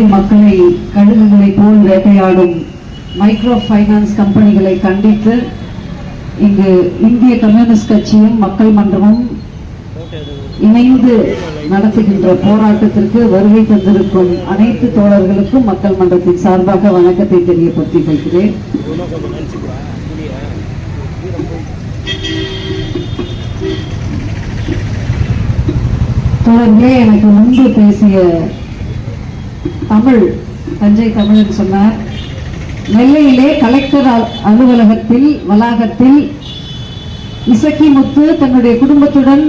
பாதி மக்களை கழுகுகளை போல் வேட்டையாடும் மைக்ரோ ஃபைனான்ஸ் கம்பெனிகளை கண்டித்து இங்கு இந்திய கம்யூனிஸ்ட் கட்சியும் மக்கள் மன்றமும் இணைந்து நடத்துகின்ற போராட்டத்திற்கு வருகை தந்திருக்கும் அனைத்து தோழர்களுக்கும் மக்கள் மன்றத்தின் சார்பாக வணக்கத்தை தெரியப்படுத்திக் கொள்கிறேன். தொடர்ந்தே எனக்கு முன்பு பேசிய தமிழ் தஞ்சை தமிழன் சொன்னார். நெல்லையிலே கலெக்டர் அ- அலுவலகத்தில் வளாகத்தில் இசக்கி முத்து தன்னுடைய குடும்பத்துடன்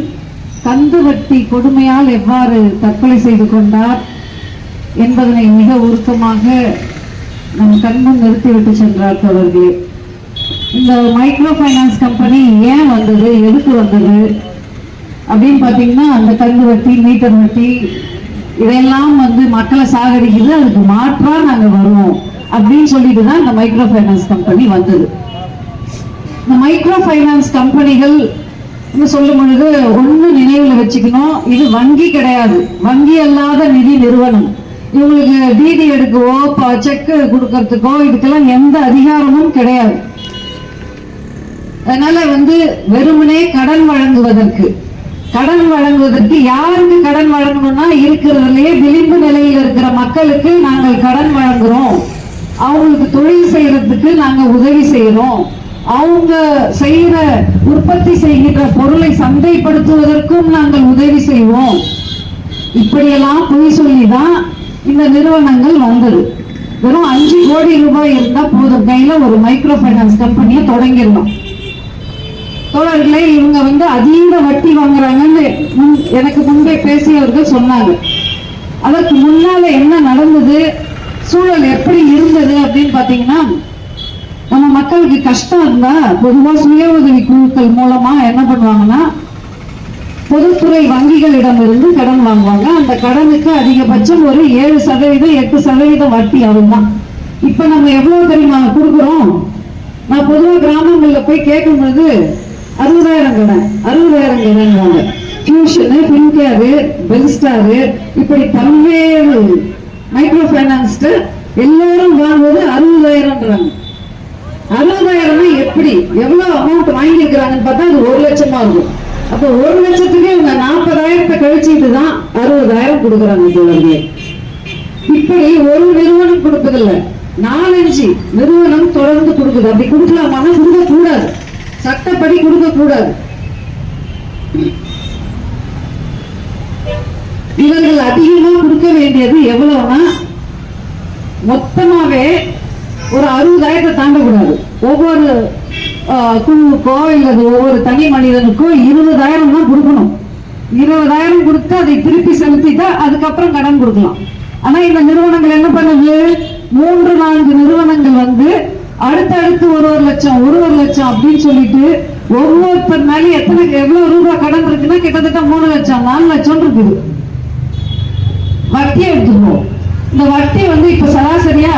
கந்து வட்டி கொடுமையால் எவ்வாறு தற்கொலை செய்து கொண்டார் என்பதனை மிக உருக்கமாக நம் கண்முன் நிறுத்திவிட்டு சென்றார் அவர்கள் இந்த மைக்ரோ ஃபைனான்ஸ் கம்பெனி ஏன் வந்தது எதுக்கு வந்தது? அப்படின்னு பார்த்தீங்கன்னா அந்த கந்து வட்டி மீட்டர் வட்டி இதெல்லாம் வந்து மக்களை சாகடிக்குது அதுக்கு மாற்றா நாங்கள் வருவோம். அப்படின்னு சொல்லிட்டு தான் இந்த மைக்ரோ ஃபைனான்ஸ் கம்பெனி வந்தது. இந்த மைக்ரோ ஃபைனான்ஸ் கம்பெனிகள் சொல்லும் பொழுது ஒண்ணு நினைவுல வச்சுக்கணும் இது வங்கி கிடையாது. வங்கி அல்லாத நிதி நிறுவனம். இவங்களுக்கு டிடி எடுக்கவோ செக் கொடுக்கறதுக்கோ இதுக்கெல்லாம் எந்த அதிகாரமும் கிடையாது. அதனால வந்து வெறுமனே கடன் வழங்குவதற்கு கடன் வழங்குவதற்கு யாருக்கு கடன் வழங்கணும்னா இருக்கிறதுலயே விளிம்பு நிலையில் இருக்கிற மக்களுக்கு நாங்கள் கடன் வழங்குறோம். அவங்களுக்கு தொழில் செய்யறதுக்கு நாங்க உதவி செய்யறோம். அவங்க செய்யற உற்பத்தி செய்கின்ற பொருளை சந்தைப்படுத்துவதற்கும் நாங்கள் உதவி செய்வோம். இப்படியெல்லாம் பொய் சொல்லிதான் இந்த நிறுவனங்கள் வந்தது. வெறும் அஞ்சு கோடி ரூபாய் இருந்தா போதும். கையில ஒரு மைக்ரோ ஃபைனான்ஸ் கம்பெனியை தொடங்கிடணும். தோழர்களே இவங்க வந்து அதீத வட்டி வாங்குறாங்கன்னு முன்- எனக்கு முன்பே பேசியவர்கள் சொன்னாங்க. அதற்கு முன்னால என்ன நடந்தது சூழல் எப்படி இருந்தது அப்படின்னு பாத்தீங்கன்னா நம்ம மக்களுக்கு கஷ்டம் இருந்தா பொதுவா சுய உதவி குழுக்கள் மூலமா என்ன பண்ணுவாங்கன்னா பொதுத்துறை வங்கிகளிடம் இருந்து கடன் வாங்குவாங்க. அந்த கடனுக்கு அதிகபட்சம் ஒரு ஏழு சதவீதம் எட்டு சதவீதம் வட்டி அவ்வளவுதான் இப்ப நம்ம எவ்வளவு தெரியுமா கொடுக்குறோம்? நான் பொதுவா கிராமங்கள்ல போய் கேட்கும் பொழுது அறுபதாயிரம் கடன் அறுபதாயிரம் கடன் டியூஷனு பின்கேரு பெல்ஸ்டாரு இப்படி பல்வேறு மைக்ரோ ஃபைனான்ஸ்ட் எல்லாரும் வாங்குவது அறுபதாயிரம்ன்றாங்க. அறுபதாயிரம்னா எப்படி? எவ்வளவு அமௌண்ட் வாங்கியிருக்கிறாங்கன்னு பார்த்தா அது ஒரு லட்சமா இருக்கும். அப்போ ஒரு லட்சத்துக்கு இவங்க நாற்பதாயிரத்தை கழிச்சுட்டு தான் அறுபதாயிரம் கொடுக்குறாங்க தோழர்களே. இப்படி ஒரு நிறுவனம் கொடுப்பதில்லை. நாலஞ்சு நிறுவனம் தொடர்ந்து கொடுக்குது. அப்படி கொடுக்கலாமா கொடுக்க கூடாது சட்டப்படி கொடுக்க கூடாது இவர்கள் அதிகமா கொடுக்க வேண்டியது எவ்வளவுனா மொத்தமாவே ஒரு அறுபதாயிரத்தை தாண்டக்கூடாது. ஒவ்வொரு குழுவுக்கோ இல்லது ஒவ்வொரு தனி மனிதனுக்கோ இருபதாயிரம் தான் கொடுக்கணும். இருபதாயிரம் கொடுத்து அதை திருப்பி செலுத்திட்டா அதுக்கப்புறம் கடன் கொடுக்கலாம். ஆனா இந்த நிறுவனங்கள் என்ன பண்ணுது? மூன்று நான்கு நிறுவனங்கள் வந்து அடுத்தடுத்து ஒரு ஒரு லட்சம் ஒரு ஒரு லட்சம் அப்படின்னு சொல்லிட்டு ஒவ்வொருத்தர் மேலே எத்தனை எவ்வளவு ரூபாய் கடன் இருக்குன்னா கிட்டத்தட்ட மூணு லட்சம் நாலு லட்சம் இருக்குது. வட்டியை எடுத்துருவோம் இந்த வட்டி வந்து இப்ப சராசரியா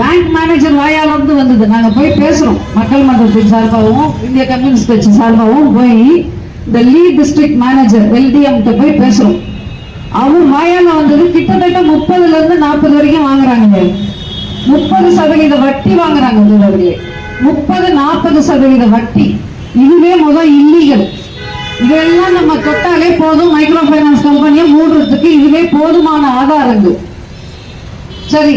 பேங்க் மேனேஜர் வாயால இருந்து வந்தது. நாங்க போய் பேசுறோம். மக்கள் மன்றத்தின் சார்பாகவும் இந்திய கம்யூனிஸ்ட் கட்சி சார்பாகவும் போய் இந்த லீட் டிஸ்ட்ரிக்ட் மேனேஜர் எல்டிஎம் கிட்ட போய் பேசுறோம். அவர் வாயால வந்தது கிட்டத்தட்ட முப்பதுல இருந்து நாற்பது வரைக்கும் வாங்குறாங்க. முப்பது சதவீத வட்டி வாங்குறாங்க தோழர்களே முப்பது நாற்பது சதவீத வட்டி. இதுவே முதல் இல்லீகல். இதெல்லாம் நம்ம தொட்டாலே போதும் மைக்ரோ ஃபைனான்ஸ் கம்பெனியை மூடுறதுக்கு இதுவே போதுமான ஆதாரங்கள். சரி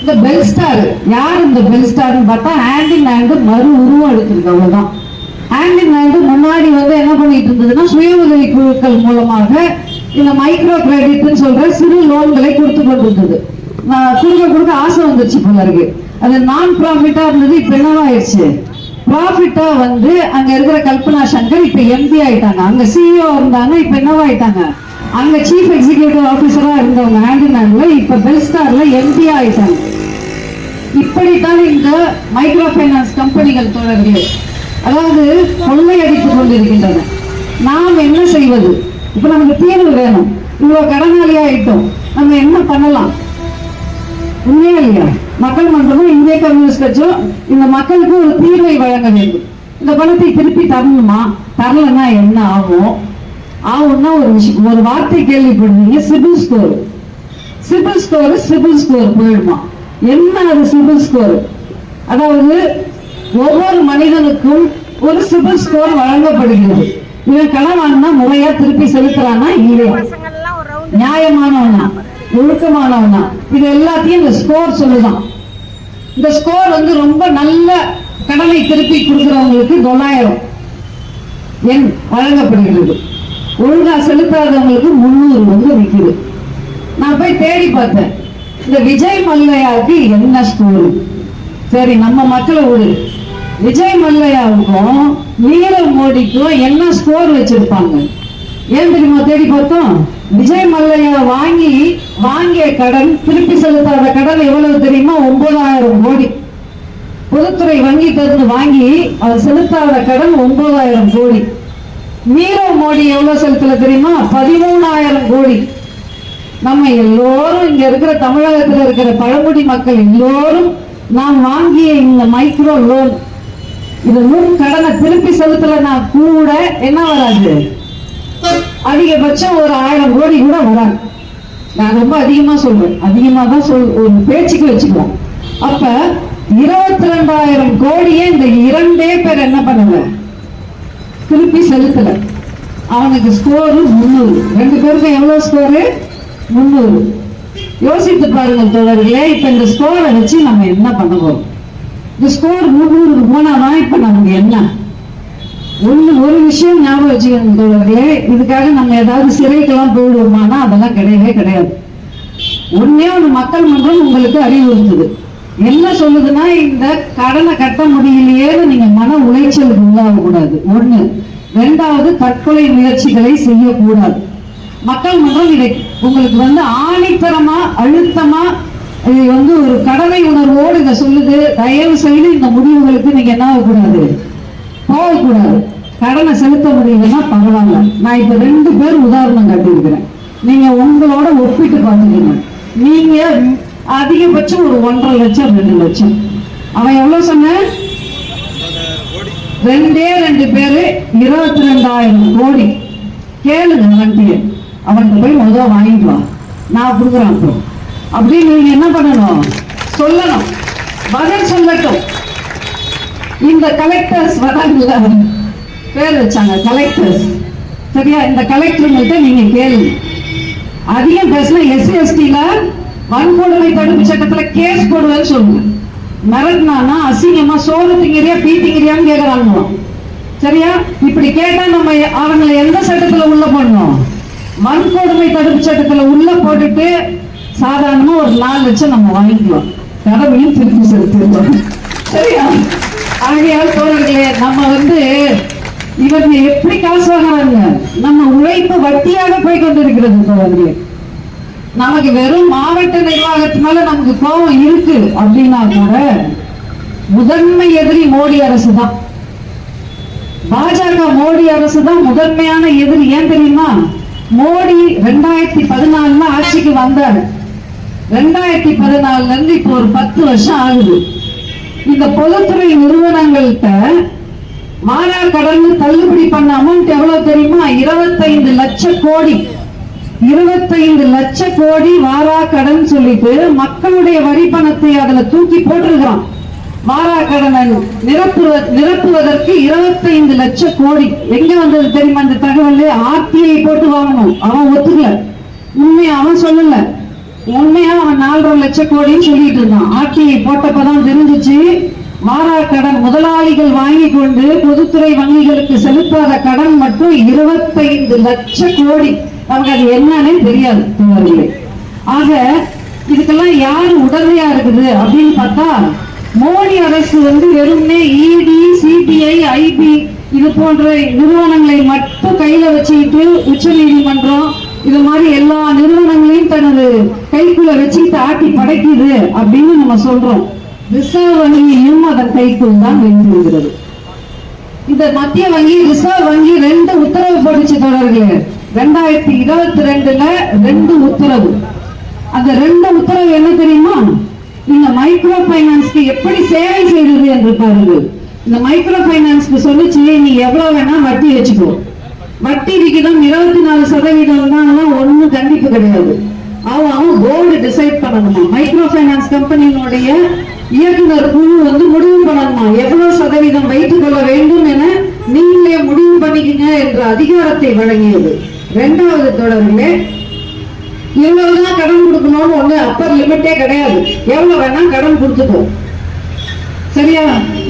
இந்த பெல்ஸ்டார் யார் இந்த பெல்ஸ்டார்னு பார்த்தா ஆண்டி இன் மறு உருவம் எடுத்திருக்கு அவ்வளவுதான். ஹேண்ட் இன் முன்னாடி வந்து என்ன பண்ணிட்டு இருந்ததுன்னா சுய உதவி குழுக்கள் மூலமாக இந்த மைக்ரோ கிரெடிட்னு சொல்ற சிறு லோன்களை கொடுத்து கொண்டிருந்தது. கொடுக்க கொடுக்க ஆசை வந்துருச்சு போல இருக்கு. அது நான் ப்ராஃபிட்டா இருந்தது இப்ப என்னவாயிடுச்சு ப்ராஃபிட்டா வந்து அங்க இருக்கிற கல்பனா சங்கர் இப்ப எம்பி ஆயிட்டாங்க. அங்க சிஇஓ இருந்தாங்க இப்ப என்னவாயிட்டாங்க அங்க சீஃப் எக்ஸிகியூட்டிவ் ஆபீசரா இருந்தவங்க ஹேண்ட் இப்ப பெல்ஸ்டார்ல எம்பி ஆயிட்டாங்க. இப்படித்தான் இந்த மைக்ரோ ஃபைனான்ஸ் கம்பெனிகள் தொடர்பு அதாவது கொள்ளையடித்துக் கொண்டிருக்கின்றன. நாம் என்ன செய்வது? இப்ப நமக்கு தீர்வு வேணும். இவ்வளவு கடனாளி ஆயிட்டோம். நம்ம என்ன பண்ணலாம்? உண்மையா இல்லையா மக்கள் மன்றமும் இந்திய கம்யூனிஸ்ட் கட்சியும் இந்த மக்களுக்கு ஒரு தீர்வை வழங்க வேண்டும். இந்த பணத்தை திருப்பி தரணுமா? தரலன்னா என்ன ஆகும்? ஆகும்னா ஒரு விஷயம் ஒரு வார்த்தை கேள்விப்படுவீங்க CIBIL score. CIBIL score CIBIL score போயிடுமா? என்ன அது சிபில் ஸ்கோர்? அதாவது ஒவ்வொரு மனிதனுக்கும் ஒரு சிபில் ஸ்கோர் வழங்கப்படுகிறது. இவன் கடன் வாங்கினா முறையா திருப்பி செலுத்துறானா இல்லையா? நியாயமானவனா? ஒழுக்கமானவனா. இது எல்லாத்தையும் இந்த ஸ்கோர் சொல்லுதான். இந்த ஸ்கோர் வந்து ரொம்ப நல்ல கடனை திருப்பி கொடுக்கிறவங்களுக்கு தொள்ளாயிரம் எண் வழங்கப்படுகிறது. ஒழுங்கா செலுத்தாதவங்களுக்கு முந்நூறு வந்து நிற்குது நான் போய் தேடி பார்த்தேன். இந்த விஜய் மல்லையாவுக்கு என்ன ஸ்கோர் சரி நம்ம மக்களை விடு. விஜய் மல்லையாவுக்கும் நீரவ் மோடிக்கும் என்ன ஸ்கோர் வச்சிருப்பாங்க? ஏன் தெரியுமா? தேடி பார்த்தோம். விஜய் மல்லையா வாங்கி வாங்கிய கடன் திருப்பி செலுத்தாத கடன் எவ்வளவு தெரியுமா? ஒன்பதாயிரம் கோடி. பொதுத்துறை வங்கி தந்து வாங்கி அது செலுத்தாத கடன் ஒன்பதாயிரம் கோடி. நீரவ் மோடி எவ்வளவு செலுத்தல தெரியுமா? பதிமூணாயிரம் கோடி. நம்ம எல்லோரும் இங்க இருக்கிற தமிழகத்துல இருக்கிற பழங்குடி மக்கள் எல்லோரும் நாம் வாங்கிய இந்த மைக்ரோ லோன் இது முன் கடனை திருப்பி செலுத்தலைன்னா கூட என்ன வராது? அதிகபட்சம் ஒரு ஆயிரம் கோடி கூட வராது. நான் ரொம்ப அதிகமா சொல்றேன். அதிகமா தான் சொல் ஒரு பேச்சுக்கு வச்சுக்குவோம். அப்ப இருபத்தி ரெண்டாயிரம் கோடியே இந்த இரண்டே பேர் என்ன பண்ணல? திருப்பி செலுத்தல. அவனுக்கு ஸ்கோரு முந்நூறு. ரெண்டு பேருக்கும் எவ்வளவு ஸ்கோரு முந்நூறு. யோசித்து பாருங்கள் தோழர்களே இப்ப இந்த ஸ்கோரை வச்சு நம்ம என்ன பண்ண போறோம்? இந்த ஸ்கோர் முந்நூறுக்கு போனாதான் இப்ப நமக்கு என்ன? ஒண்ணு ஒரு விஷயம் ஞாபகம் வச்சுக்கணும் தோழர்களே. இதுக்காக நம்ம ஏதாவது சிறைக்கெல்லாம் போயிடுவோமானா அதெல்லாம் கிடையவே கிடையாது. ஒன்னே ஒண்ணு மக்கள் மன்றம் உங்களுக்கு அறிவுறுத்துது என்ன சொல்லுதுன்னா இந்த கடனை கட்ட முடியலையேன்னு நீங்க மன உளைச்சலுக்கு உள்ளாக கூடாது. ஒண்ணு ரெண்டாவது தற்கொலை முயற்சிகளை செய்யக்கூடாது. மக்கள் மன்றம் இதை உங்களுக்கு வந்து ஆணித்தரமா அழுத்தமா இது வந்து ஒரு கடமை உணர்வோடு இதை சொல்லுது. தயவு செய்து இந்த முடிவுகளுக்கு நீங்க என்ன ஆகக்கூடாது போகக்கூடாது. கடனை செலுத்த முடியலன்னா பரவாயில்ல. நான் இப்போ ரெண்டு பேர் உதாரணம் காட்டியிருக்கிறேன். நீங்கள் உங்களோட ஒப்பிட்டு பார்த்துக்கோங்க. நீங்கள் அதிகபட்சம் ஒரு ஒன்றரை லட்சம் ரெண்டு லட்சம். அவன் எவ்வளோ சொன்ன? ரெண்டே ரெண்டு பேரு இருபத்தி ரெண்டாயிரம் கோடி. கேளுங்க வண்டியை அவன்கிட்ட போய் முதல் வாங்கிட்டு வா. நான் கொடுக்குறேன் அப்புறம். அப்படின்னு நீங்க என்ன பண்ணணும்? சொல்லணும். பதில் சொல்லட்டும். இந்த கலெக்டர்ஸ் வராங்கல்ல பேர் வச்சாங்க கலெக்டர்ஸ் சரியா? இந்த கலெக்டருங்கள்ட்ட நீங்க கேள்வி அதிகம் பேசினா எஸ்சி எஸ்டில வன்கொடுமை தடுப்பு சட்டத்துல கேஸ் போடுவேன்னு சொல்லுங்க. மிரட்டினானா அசிங்கமா சோறு திங்கிறியா பீ திங்கிறியான்னு கேக்குறாங்க. சரியா? இப்படி கேட்டா நம்ம அவங்களை எந்த சட்டத்துல உள்ள போடணும்? வன்கொடுமை தடுப்பு சட்டத்துல உள்ள போட்டுட்டு சாதாரணமா ஒரு நாலு லட்சம் நம்ம வாங்கிக்கலாம். கடமையும் திருப்பி செலுத்திடுவோம் சரியா? ஆகையால் தோழர்களே நம்ம வந்து இவங்க எப்படி காசு வாங்குறாங்க நம்ம உழைப்பு வட்டியாக போய் கொண்டிருக்கிறது தோழர்களே நமக்கு வெறும் மாவட்ட நிர்வாகத்து மேல நமக்கு கோபம் இருக்கு அப்படின்னா கூட முதன்மை எதிரி மோடி அரசு தான். பாஜக மோடி அரசு தான் முதன்மையான எதிரி. ஏன் தெரியுமா? மோடி ரெண்டாயிரத்தி பதினாலுல ஆட்சிக்கு வந்தாரு. ரெண்டாயிரத்தி பதினாலுல இருந்து இப்போ ஒரு பத்து வருஷம் ஆகுது. இந்த பொதுத்துறை நிறுவனங்கள்கிட்ட மாறா கடன்னு தள்ளுபடி பண்ண அமௌண்ட் எவ்வளவு தெரியுமா? இருபத்தைந்து லட்ச கோடி. இருபத்தைந்து லட்ச கோடி வாரா கடன் சொல்லிட்டு மக்களுடைய வரி பணத்தை அதுல தூக்கி போட்டிருக்கான் வாரா கடனை நிரப்புவ நிரப்புவதற்கு இருபத்தைந்து லட்ச கோடி. எங்க வந்தது தெரியுமா இந்த தகவல்? ஆர்டிஐ போட்டு வாங்கணும். அவன் ஒத்துக்கல. உண்மையை அவன் சொல்லல. உண்மையா அவன் நாலரை லட்ச கோடின்னு சொல்லிட்டு இருந்தான். ஆட்சியை போட்டப்பதான் தெரிஞ்சிச்சு. வாரா கடன் முதலாளிகள் வாங்கி கொண்டு பொதுத்துறை வங்கிகளுக்கு செலுத்தாத கடன் மட்டும் இருபத்தைந்து லட்ச கோடி. நமக்கு அது என்னன்னு தெரியாது ஆக இதுக்கெல்லாம் யாரு உடனடியா இருக்குது அப்படின்னு பார்த்தா மோடி அரசு வந்து வெறும்னே இடி சிபிஐ ஐபி இது போன்ற நிறுவனங்களை மட்டும் கையில வச்சுக்கிட்டு உச்ச நீதிமன்றம் இது மாதிரி எல்லா நிறுவனங்களையும் தனது கைக்குள்ள வச்சுக்கிட்டு ஆட்டி படைக்குது அப்படின்னு நம்ம சொல்றோம். ரிசர்வ் வங்கியையும் அதன் கைக்குள் தான் வைத்திருக்கிறது. இந்த மத்திய வங்கி ரிசர்வ் வங்கி ரெண்டு உத்தரவு போட்டுச்சு தொடர்களே ரெண்டாயிரத்தி இருபத்தி ரெண்டுல ரெண்டு உத்தரவு. அந்த ரெண்டு உத்தரவு என்ன தெரியுமா? இந்த மைக்ரோ பைனான்ஸ்க்கு எப்படி சேவை செய்யறது என்று பாருங்கள். இந்த மைக்ரோ பைனான்ஸ்க்கு சொல்லிச்சு நீ எவ்வளவு வேணா வட்டி வச்சுக்கோ. வட்டி விகிதம் இருபத்தி நாலு சதவீதம் தான் ஒன்றும் கண்டிப்பு கிடையாது. அவன் அவன் போர்டு டிசைட் பண்ணணுமா? மைக்ரோ ஃபைனான்ஸ் கம்பெனியினுடைய இயக்குனர் குழு வந்து முடிவு பண்ணணுமா? எவ்வளவு சதவீதம் வைத்துக் கொள்ள வேண்டும் என நீங்களே முடிவு பண்ணிக்கங்க என்ற அதிகாரத்தை வழங்கியது. இரண்டாவது தொடரிலே இவ்வளவுதான் கடன் கொடுக்கணும்னு ஒண்ணு அப்பர் லிமிட்டே கிடையாது. எவ்வளவு வேணா கடன் கொடுத்துப்போம் சரியா?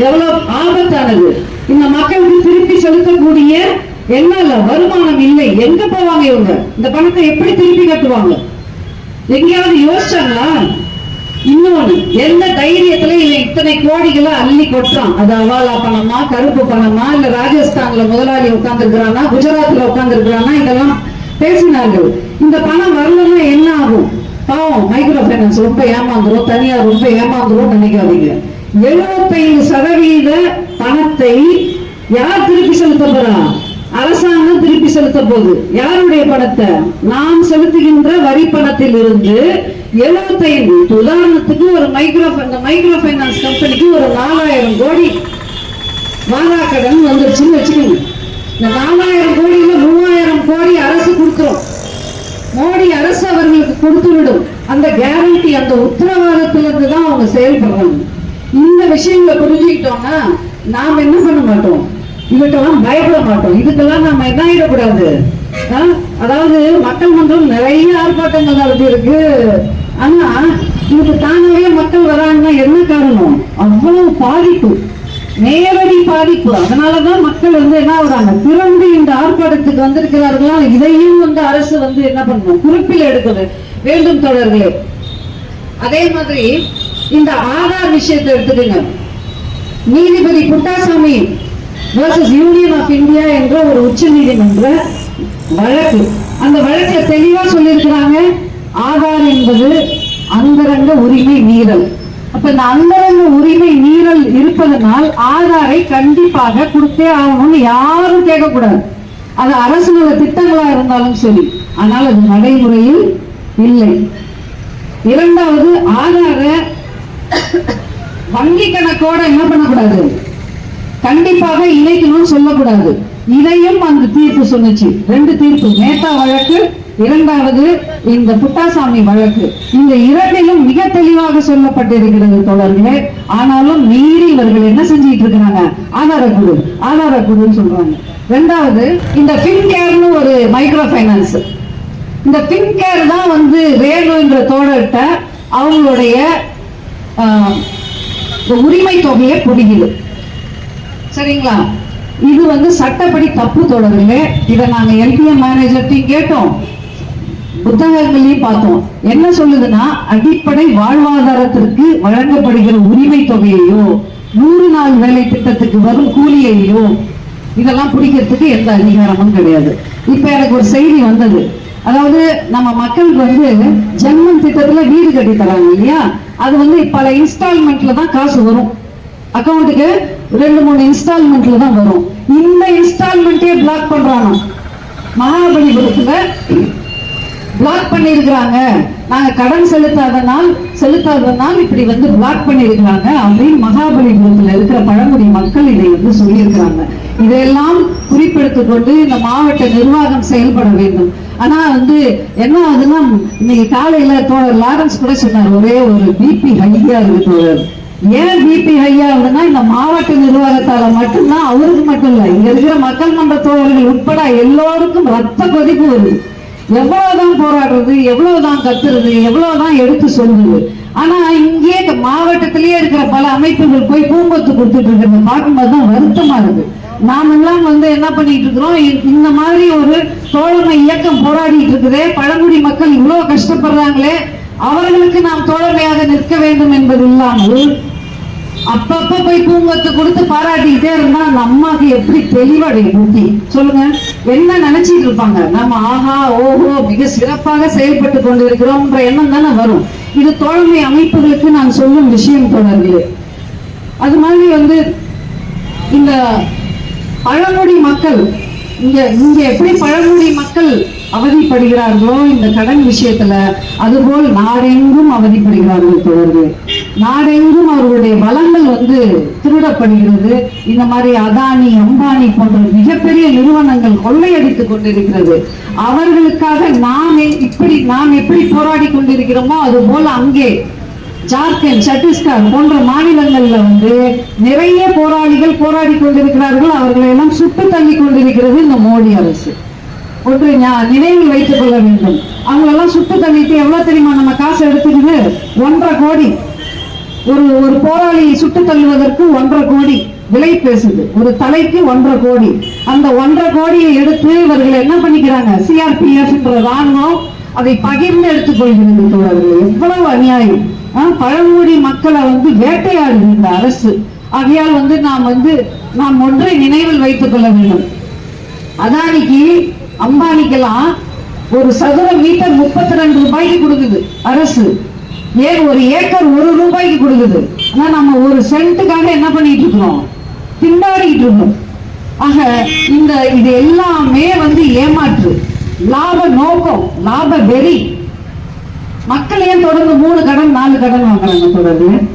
எவ்வளவு ஆபத்தானது. இந்த மக்களுக்கு திருப்பி செலுத்தக்கூடிய என்னால வருமானம் இல்லை. எங்க போவாங்க இவங்க? இந்த பணத்தை எப்படி திருப்பி கட்டுவாங்க? எங்கேயாவது யோசிச்சாங்களா? இன்னொன்னு எந்த தைரியத்துல இவன் இத்தனை கோடிகளை அள்ளி கொட்டுறான்? அது அவாலா பணமா கருப்பு பணமா இல்ல ராஜஸ்தான்ல முதலாளி உட்கார்ந்து குஜராத்ல உட்கார்ந்து இதெல்லாம் பேசினார்கள். இந்த பணம் வரலன்னா என்ன ஆகும்? பாவம் மைக்ரோ பைனான்ஸ் ரொம்ப ஏமாந்துரும் தனியார் ரொம்ப ஏமாந்துரும் நினைக்காதீங்க. எழுபத்தைந்து சதவீத பணத்தை யார் திருப்பி செலுத்த போறா? அரசாங்கம் திருப்பி செலுத்த போகுது. யாருடைய பணத்தை? நாம் செலுத்துகின்ற வரி பணத்தில் இருந்து எழுபத்தைந்து உதாரணத்துக்கு ஒரு மைக்ரோ இந்த மைக்ரோ ஃபைனான்ஸ் கம்பெனிக்கு ஒரு நாலாயிரம் கோடி வாரா கடன் வந்துருச்சுன்னு வச்சுக்கோங்க. இந்த நாலாயிரம் கோடியில மூவாயிரம் கோடி அரசு கொடுத்துரும். மோடி அரசு அவர்களுக்கு கொடுத்து விடும் அந்த கேரண்டி அந்த உத்தரவாதத்திலிருந்து தான் அவங்க செயல்படுறாங்க. இந்த விஷயங்களை புரிஞ்சுக்கிட்டோம்னா நாம் என்ன பண்ண மாட்டோம்? இவற்றெல்லாம் பயப்பட மாட்டோம். இதுக்கெல்லாம் நம்ம என்ன ஆயிடக்கூடாது? அதாவது மக்கள் மன்றம் நிறைய ஆர்ப்பாட்டங்கள் நடத்தி இருக்கு ஆனா இதுக்கு தானாவே மக்கள் வராங்கன்னா என்ன காரணம்? அவ்வளவு பாதிப்பு. நேரடி பாதிப்பு. அதனாலதான் மக்கள் வந்து என்ன ஆகுறாங்க? திறந்து இந்த ஆர்ப்பாட்டத்துக்கு வந்திருக்கிறார்களா? இதையும் வந்து அரசு வந்து என்ன பண்ணணும்? குறிப்பில் எடுக்குது வேண்டும் தொடர்களே அதே மாதிரி இந்த ஆதார் விஷயத்தை எடுத்துக்கங்க. நீதிபதி Puttaswamy versus union of India என்ற ஒரு உச்ச நீதிமன்ற வழக்கு. அந்த வழக்கில் தெளிவா சொல்லியிருக்கிறாங்க ஆதார் என்பது அந்தரங்க உரிமை மீறல். அப்ப இந்த அந்தரங்க உரிமை மீறல் இருப்பதனால் ஆதாரை கண்டிப்பாக கொடுத்தே ஆகணும்னு யாரும் கேட்கக்கூடாது. அது அரசு நல திட்டங்களா இருந்தாலும் சரி ஆனால் அது நடைமுறையில் இல்லை. இரண்டாவது ஆதார வங்கி கணக்கோட என்ன பண்ணக்கூடாது? கண்டிப்பாக இணைக்கணும்னு சொல்லக்கூடாது. இதையும் அந்த தீர்ப்பு சொன்னுச்சு ரெண்டு தீர்ப்பு. மேத்தா வழக்கு இரண்டாவது இந்த புட்டாசாமி வழக்கு. இந்த இரண்டிலும் மிக தெளிவாக சொல்லப்பட்டிருக்கிறது தொடர்களே ஆனாலும் மீறி இவர்கள் என்ன செஞ்சிட்டு இருக்கிறாங்க? ஆதார குழு. ஆதார குழுன்னு சொல்றாங்க. ரெண்டாவது இந்த பின்கேர்னு ஒரு மைக்ரோ ஃபைனான்ஸ் இந்த பின்கேர் தான் வந்து ரேணு என்ற தோழர்கிட்ட அவங்களுடைய உரிமை தொகையை புரியுது சரிங்களா? இது வந்து சட்டப்படி தப்பு தொடரில்லை இதை நாங்க எல்பிஎம் மேனேஜர்ட்டையும் கேட்டோம். புத்தகங்களையும் பார்த்தோம். என்ன சொல்லுதுன்னா அடிப்படை வாழ்வாதாரத்திற்கு வழங்கப்படுகிற உரிமை தொகையையோ நூறு நாள் வேலை திட்டத்துக்கு வரும் கூலியையோ இதெல்லாம் பிடிக்கிறதுக்கு எந்த அதிகாரமும் கிடையாது. இப்ப எனக்கு ஒரு செய்தி வந்தது. அதாவது நம்ம மக்களுக்கு வந்து ஜென்மன் திட்டத்துல வீடு கட்டி தராங்க இல்லையா? அது வந்து பல இன்ஸ்டால்மெண்ட்ல தான் காசு வரும். அக்கௌண்ட்டுக்கு ரெண்டு மூணு இன்ஸ்டால்மெண்ட்ல தான் வரும். இந்த இன்ஸ்டால்மெண்ட்டே பிளாக் பண்றாங்க மகாபலிபுரத்துல பிளாக் பண்ணியிருக்கிறாங்க நாங்க கடன் செலுத்தாதனால் செலுத்தாதனால் இப்படி வந்து பிளாக் பண்ணியிருக்கிறாங்க அப்படின்னு மகாபலிபுரத்துல இருக்கிற பழங்குடி மக்கள் இதை வந்து சொல்லியிருக்கிறாங்க. இதையெல்லாம் குறிப்பெடுத்துக் கொண்டு இந்த மாவட்ட நிர்வாகம் செயல்பட வேண்டும். ஆனா வந்து என்ன ஆகுதுன்னா இன்னைக்கு காலையில தோழர் லாரன்ஸ் கூட சொன்னார் ஒரே ஒரு பிபி ஹையா இருக்கு தோழர். ஏன் பிபி ஐயா ஆகுதுன்னா இந்த மாவட்ட நிர்வாகத்தால மட்டும்தான் அவருக்கு மட்டும் இல்ல இங்க இருக்கிற மக்கள் மன்ற தோழர்கள் உட்பட எல்லோருக்கும் ரத்த கொதிப்பு வருது. எவ்வளவுதான் போராடுறது எவ்வளவுதான் கத்துறது எவ்வளவுதான் எடுத்து சொல்றது. ஆனா இங்கே மாவட்டத்திலேயே இருக்கிற பல அமைப்புகள் போய் பூங்கொத்து கொடுத்துட்டு இருக்கிறத பார்க்கும்போது தான் வருத்தமா இருக்கு. நாம் எல்லாம் வந்து என்ன பண்ணிட்டு இருக்கிறோம் இந்த மாதிரி ஒரு தோழமை இயக்கம் போராடிட்டு இருக்குதே பழங்குடி மக்கள் இவ்வளவு கஷ்டப்படுறாங்களே அவர்களுக்கு நாம் தோழமையாக நிற்க வேண்டும் என்பது இல்லாமல் அப்பப்ப போய் பூங்கத்து கொடுத்து பாராட்டிக்கிட்டே இருந்தா அந்த அம்மாக்கு எப்படி தெளிவடையும் புத்தி சொல்லுங்க. என்ன நினைச்சிட்டு இருப்பாங்க? நம்ம ஆஹா ஓஹோ மிக சிறப்பாக செயல்பட்டு கொண்டிருக்கிறோம்ன்ற எண்ணம் தானே வரும். இது தோழமை அமைப்புகளுக்கு நான் சொல்லும் விஷயம் தொடர்களே அது மாதிரி வந்து இந்த பழமொழி மக்கள் இங்க இங்க எப்படி பழங்குடி மக்கள் அவதிப்படுகிறார்களோ இந்த கடன் விஷயத்துல அதுபோல் நாடெங்கும் அவதிப்படுகிறார்கள் தோழர்களே. நாடெங்கும் அவர்களுடைய வளங்கள் வந்து திருடப்படுகிறது. இந்த மாதிரி அதானி அம்பானி போன்ற மிகப்பெரிய நிறுவனங்கள் கொள்ளையடித்துக் கொண்டிருக்கிறது. அவர்களுக்காக நாம் இப்படி நாம் எப்படி போராடி கொண்டிருக்கிறோமோ அது போல அங்கே ஜார்க்கண்ட் சத்தீஸ்கர் போன்ற மாநிலங்களில் வந்து நிறைய போராளிகள் போராடி கொண்டிருக்கிறார்கள். அவர்களை எல்லாம் சுட்டு தள்ளி கொண்டிருக்கிறது இந்த மோடி அரசு. ஒன்று நினைவில் வைத்துக் கொள்ள வேண்டும். அவங்களெல்லாம் சுட்டு தள்ளிட்டு எவ்வளவு தெரியுமா நம்ம காசு எடுத்துக்கிது ஒன்றரை கோடி. ஒரு ஒரு போராளியை சுட்டு தள்ளுவதற்கு ஒன்றரை கோடி. விலை பேசுது. ஒரு தலைக்கு ஒன்றரை கோடி. அந்த ஒன்றரை கோடியை எடுத்து இவர்கள் என்ன பண்ணிக்கிறாங்க? சிஆர்பிஎஃப் ராணுவம் அதை பகிர்ந்து எடுத்துக்கொள்கிறது தோழர்களே. எவ்வளவு அநியாயம். பழங்குடி மக்களை வந்து வேட்டையாடுது இந்த அரசு. ஆகையால் வந்து நாம் வந்து நாம் ஒன்றை நினைவில் வைத்துக் கொள்ள வேண்டும். அதானிக்கு அம்பானிக்கெல்லாம் ஒரு சதுர மீட்டர் முப்பத்தி ரெண்டு ரூபாய்க்கு கொடுக்குது அரசு. ஏன் ஒரு ஏக்கர் ஒரு ரூபாய்க்கு கொடுக்குது? ஆனா நம்ம ஒரு சென்ட்டுக்காக என்ன பண்ணிட்டு இருக்கிறோம்? திண்டாடிட்டு இருக்கோம். ஆக இந்த இது எல்லாமே வந்து ஏமாற்று. லாப நோக்கம் லாப வெறி. மக்கள் ஏன் தொடர்ந்து மூணு கடன் நாலு கடன் வாங்குறாங்க தொடர்ந்து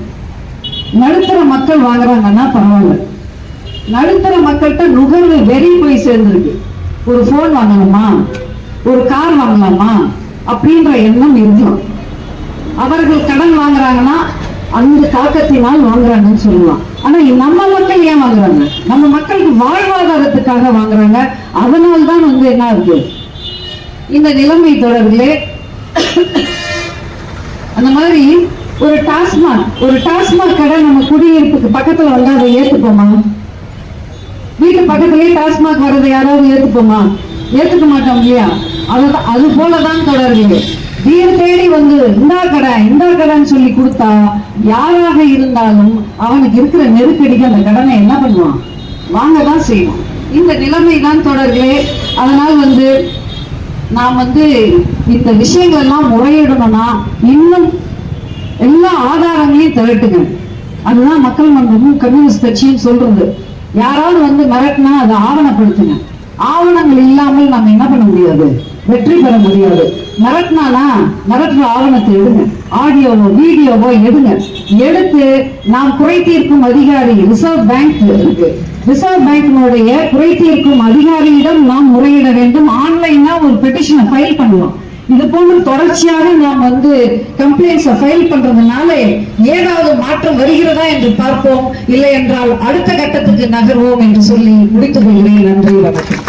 நடுத்தர மக்கள் வாங்குறாங்கன்னா பரவாயில்ல. நடுத்தர மக்கள்கிட்ட நுகர்வு வெறி போய் சேர்ந்துருக்கு. ஒரு போன் வாங்கலாமா? ஒரு கார் வாங்கலாமா? அப்படின்ற எண்ணம் இருக்கும் அவர்கள் கடன் வாங்குறாங்கன்னா அந்த தாக்கத்தினால் வாங்குறாங்கன்னு சொல்லலாம். ஆனா நம்ம மக்கள் ஏன் வாங்குறாங்க? நம்ம மக்களுக்கு வாழ்வாதாரத்துக்காக வாங்குறாங்க. அதனால்தான் வந்து என்ன இருக்கு இந்த நிலைமை தொடர்பிலே அந்த மாதிரி ஒரு டாஸ்மாக் ஒரு டாஸ்மாக் கடை நம்ம குடியிருப்புக்கு பக்கத்துல வந்தா அதை ஏத்துப்போமா? வீட்டு பக்கத்துலயே டாஸ்மாக் வர்றதை யாராவது ஏத்துப்போமா? ஏத்துக்க மாட்டோம் இல்லையா? அது அது போலதான் தொடர்களே வீர் தேடி வந்து இந்தா கடை இந்தா கடைன்னு சொல்லி கொடுத்தா யாராக இருந்தாலும் அவனுக்கு இருக்கிற நெருக்கடிக்கு அந்த கடனை என்ன பண்ணுவான்? வாங்க தான் செய்வான். இந்த நிலைமை தான் தொடர்களே அதனால் வந்து நாம் வந்து இந்த விஷயங்கள் எல்லாம் முறையிடணும்னா இன்னும் எல்லா ஆதாரங்களையும் திரட்டுங்க. அதுதான் மக்கள் மன்றமும் கம்யூனிஸ்ட் கட்சியும் சொல்றது. யாராவது வந்து மிரட்டினா அதை ஆவணப்படுத்துங்க. ஆவணங்கள் இல்லாமல் நம்ம என்ன பண்ண முடியாது? வெற்றி பெற முடியாது. மிரட்டினானா மிரட்டுற ஆவணத்தை எடுங்க. ஆடியோவோ வீடியோவோ எடுங்க. எடுத்து நாம் குறை தீர்க்கும் அதிகாரி ரிசர்வ் பேங்க் இருக்கு. ரிசர்வ் பேங்கினுடைய குறை தீர்க்கும் அதிகாரியிடம் நாம் முறையிட வேண்டும். ஆன்லைனா ஒரு பெட்டிஷனை ஃபைல் பண்ணலாம் இது போன்று தொடர்ச்சியாக நாம் வந்து கம்ப்ளைண்ட்ஸை ஃபைல் பண்றதுனால ஏதாவது மாற்றம் வருகிறதா என்று பார்ப்போம். இல்லை என்றால் அடுத்த கட்டத்துக்கு நகர்வோம் என்று சொல்லி முடித்துக் கொள்கிறேன். நன்றி வணக்கம்.